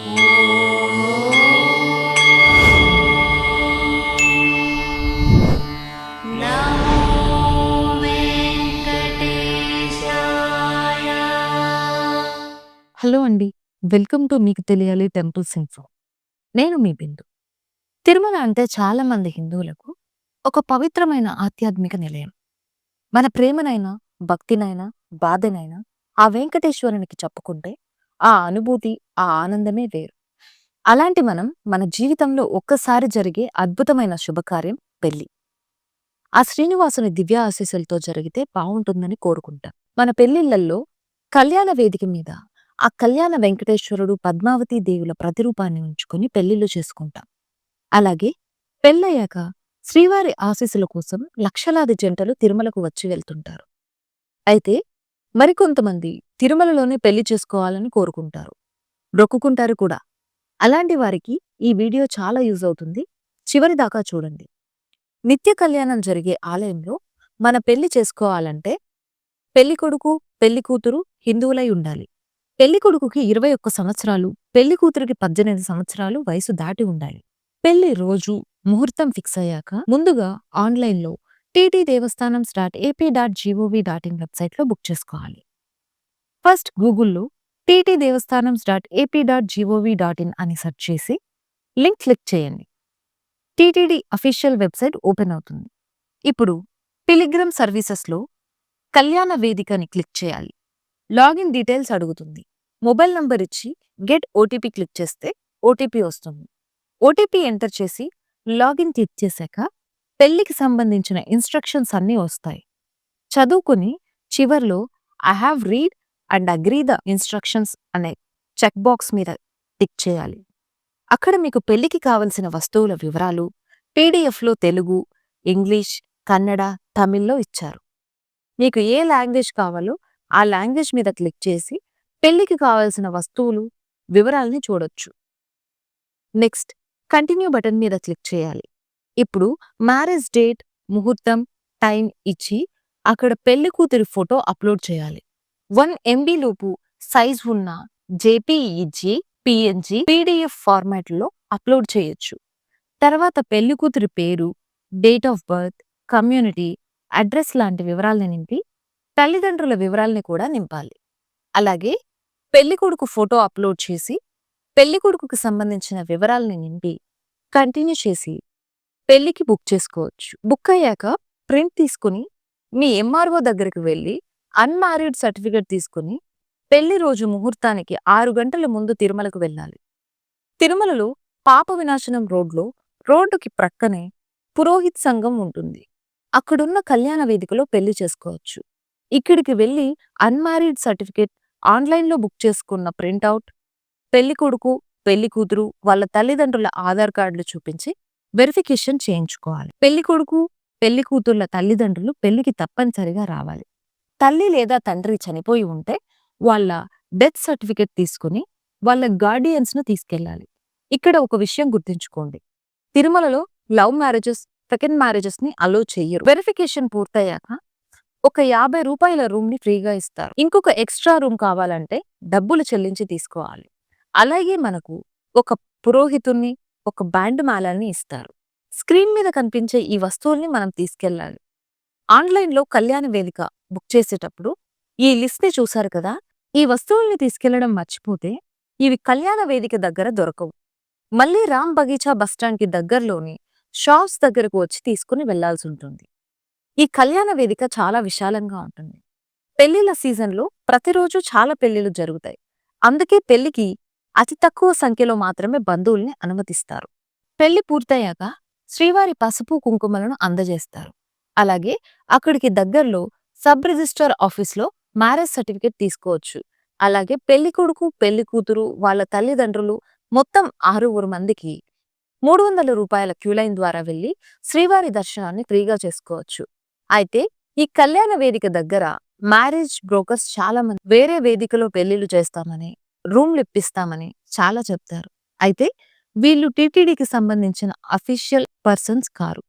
Hello అండి. Welcome to మీకు తెలియాలి టెంపుల్స్ ఇన్ఫో. నేను మీ బిందు. తిరుమల అంటే చాలా మంది హిందువులకు ఒక పవిత్రమైన ఆధ్యాత్మిక నిలయం. మన ప్రేమనైనా, భక్తినైనా, బాధనైనా ఆ వెంకటేశ్వరునికి చెప్పుకుంటే ఆ అనుభూతి, ఆ ఆనందమే వేరు. అలాంటి మనం మన జీవితంలో ఒక్కసారి జరిగే అద్భుతమైన శుభకార్యం పెళ్ళి. ఆ శ్రీనివాసుని దివ్య ఆశీస్సులతో జరిగితే బాగుంటుందని కోరుకుంటాం. మన పెళ్ళిళ్ళల్లో కళ్యాణ వేదిక మీద ఆ కళ్యాణ వెంకటేశ్వరుడు, పద్మావతి దేవుల ప్రతిరూపాన్ని ఉంచుకొని పెళ్ళిళ్ళు చేసుకుంటాం. అలాగే పెళ్ళయ్యాక శ్రీవారి ఆశీస్సుల కోసం లక్షలాది జంటలు తిరుమలకు వచ్చి వెళ్తుంటారు. అయితే మరికొంతమంది తిరుమలలోనే పెళ్ళి చేసుకోవాలని కోరుకుంటారు. రొక్కుకుంటారు కూడా. అలాంటి వారికి ఈ వీడియో చాలా యూజ్ అవుతుంది. చివరి దాకా చూడండి. నిత్య కళ్యాణం జరిగే ఆలయంలో మన పెళ్ళి చేసుకోవాలంటే పెళ్ళికొడుకు, పెళ్ళికూతురు హిందువులై ఉండాలి. పెళ్ళికొడుకుకి ఇరవై ఒక్క సంవత్సరాలు, పెళ్ళికూతురికి పద్దెనిమిది సంవత్సరాలు వయసు దాటి ఉండాలి. పెళ్ళి రోజు, ముహూర్తం ఫిక్స్ అయ్యాక ముందుగా ఆన్లైన్లో TT Devasthanam start AP dot gov dot in వెబ్సైట్లో బుక్ చేసుకోవాలి. ఫస్ట్ గూగుల్లో TT Devasthanam dot AP dot gov dot in అని సెర్చ్ చేసి లింక్ క్లిక్ చేయండి. టీటీడీ అఫీషియల్ వెబ్సైట్ ఓపెన్ అవుతుంది. ఇప్పుడు పిలిగ్రమ్ సర్వీసెస్లో కళ్యాణ వేదికని క్లిక్ చేయాలి. లాగిన్ డీటెయిల్స్ అడుగుతుంది. మొబైల్ నంబర్ ఇచ్చి గెట్ ఓటీపీ క్లిక్ చేస్తే ఓటీపీ వస్తుంది. ఓటీపీ ఎంటర్ చేసి లాగిన్ క్లిక్ చేశాక పెళ్ళికి సంబంధించిన ఇన్స్ట్రక్షన్స్ అన్నీ వస్తాయి. చదువుకుని చివర్లో I have read and agree the instructions అనే చెక్ బాక్స్ మీద టిక్ చేయాలి. అక్కడ మీకు పెళ్ళికి కావలసిన వస్తువుల వివరాలు పీడిఎఫ్లో తెలుగు, ఇంగ్లీష్, కన్నడ, తమిళ్ళో ఇచ్చారు. మీకు ఏ లాంగ్వేజ్ కావాలో ఆ లాంగ్వేజ్ మీద క్లిక్ చేసి పెళ్ళికి కావలసిన వస్తువులు, వివరాల్ని చూడొచ్చు. నెక్స్ట్ కంటిన్యూ బటన్ మీద క్లిక్ చేయాలి. ఇప్పుడు మ్యారేజ్ డేట్, ముహూర్తం, టైం ఇచ్చి అక్కడ పెళ్ళి కూతురి ఫోటో అప్లోడ్ చేయాలి. వన్ ఎంబీ లోపు సైజ్ ఉన్న జేపీఈజీ, పిఎన్జీ, పీడీఎఫ్ ఫార్మాట్లో అప్లోడ్ చేయొచ్చు. తర్వాత పెళ్ళి కూతురి పేరు, date of birth, community, address లాంటి వివరాల్ని నింపి తల్లిదండ్రుల వివరాల్ని కూడా నింపాలి. అలాగే పెళ్ళికొడుకు ఫోటో అప్లోడ్ చేసి పెళ్ళికొడుకుకి సంబంధించిన వివరాల్ని నింపి కంటిన్యూ చేసి పెళ్ళికి బుక్ చేసుకోవచ్చు. బుక్ అయ్యాక ప్రింట్ తీసుకుని మీ ఎంఆర్ఓ దగ్గరికి వెళ్ళి అన్మ్యారీడ్ సర్టిఫికేట్ తీసుకుని పెళ్ళి రోజు ముహూర్తానికి ఆరు గంటల ముందు తిరుమలకు వెళ్ళాలి. తిరుమలలో పాప వినాశనం రోడ్లో రోడ్డుకి ప్రక్కనే పురోహిత్ సంఘం ఉంటుంది. అక్కడున్న కళ్యాణ వేదికలో పెళ్ళి చేసుకోవచ్చు. ఇక్కడికి వెళ్ళి అన్మ్యారీడ్ సర్టిఫికేట్ ఆన్లైన్లో బుక్ చేసుకున్న ప్రింటౌట్, పెళ్ళి కూతురు వాళ్ళ తల్లిదండ్రుల ఆధార్ కార్డులు చూపించి వెరిఫికేషన్ చేయించుకోవాలి. పెళ్ళికొడుకు పెళ్ళి కూతుర్ల తల్లిదండ్రులు పెళ్ళికి తప్పనిసరిగా రావాలి. తల్లి లేదా తండ్రి చనిపోయి ఉంటే వాళ్ళ డెత్ సర్టిఫికేట్ తీసుకుని వాళ్ళ గార్డియన్స్ను తీసుకెళ్ళాలి. ఇక్కడ ఒక విషయం గుర్తుంచుకోండి. తిరుమలలో లవ్ మ్యారేజెస్, సెకండ్ మ్యారేజెస్ని అలో చెయ్యరు. వెరిఫికేషన్ పూర్తయ్యాక ఒక యాభై రూపాయల రూమ్ని ఫ్రీగా ఇస్తారు. ఇంకొక ఎక్స్ట్రా రూమ్ కావాలంటే డబ్బులు చెల్లించి తీసుకోవాలి. అలాగే మనకు ఒక పురోహితుణ్ణి, ఒక బ్యాండ్ మాలని ఇస్తారు. స్క్రీన్ మీద కనిపించే ఈ వస్తువుల్ని మనం తీసుకెళ్ళాలి. ఆన్లైన్లో కళ్యాణ వేదిక బుక్ చేసేటప్పుడు ఈ లిస్ట్ని చూశారు కదా ఈ వస్తువుల్ని తీసుకెళ్ళడం మర్చిపోతే ఇవి కళ్యాణ వేదిక దగ్గర దొరకవు. మళ్ళీ రామ్ బగీచా బస్టాండ్కి దగ్గరలోని షాప్స్ దగ్గరకు వచ్చి తీసుకుని వెళ్ళాల్సి ఉంటుంది. ఈ కళ్యాణ వేదిక చాలా విశాలంగా ఉంటుంది. పెళ్ళిళ్ళ సీజన్లో ప్రతిరోజు చాలా పెళ్ళిళ్ళు జరుగుతాయి. అందుకే పెళ్ళికి అతి తక్కువ సంఖ్యలో మాత్రమే బంధువుల్ని అనుమతిస్తారు. పెళ్ళి పూర్తయ్యాక శ్రీవారి పసుపు కుంకుమలను అందజేస్తారు. అలాగే అక్కడికి దగ్గరలో సబ్ రిజిస్ట్రార్ ఆఫీస్లో మ్యారేజ్ సర్టిఫికేట్ తీసుకోవచ్చు. అలాగే పెళ్ళికొడుకు పెళ్ళి కూతురు వాళ్ళ తల్లిదండ్రులు మొత్తం ఆరుగురు మందికి మూడు వందల రూపాయల క్యూలైన్ ద్వారా వెళ్ళి శ్రీవారి దర్శనాన్ని ఫ్రీగా చేసుకోవచ్చు. అయితే ఈ కళ్యాణ వేదిక దగ్గర మ్యారేజ్ బ్రోకర్స్ చాలా మంది వేరే వేదికలో పెళ్ళిళ్ళు చేస్తామని, రూమ్లు ఇప్పిస్తామని చాలా చెప్తారు. అయితే వీళ్ళు టీటీడీకి సంబంధించిన అఫీషియల్ పర్సన్స్ కారు.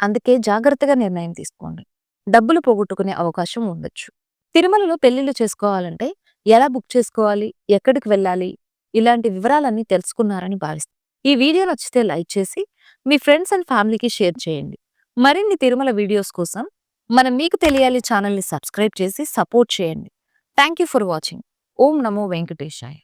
అందుకే జాగ్రత్తగా నిర్ణయం తీసుకోండి. డబ్బులు పోగొట్టుకునే అవకాశం ఉండొచ్చు. తిరుమలలో పెళ్ళిళ్ళు చేసుకోవాలంటే ఎలా బుక్ చేసుకోవాలి? ఎక్కడికి వెళ్ళాలి? ఇలాంటి వివరాలన్నీ తెలుసుకున్నారని భావిస్తాను ఈ వీడియో నచ్చితే లైక్ చేసి మీ ఫ్రెండ్స్ అండ్ ఫ్యామిలీకి షేర్ చేయండి మరిన్ని తిరుమల వీడియోస్ కోసం మనం మీకు తెలియాలి ఛానల్ని సబ్స్క్రైబ్ చేసి సపోర్ట్ చేయండి థ్యాంక్ యూ ఫర్ వాచింగ్ ఓం నమో వెంకటేశాయ.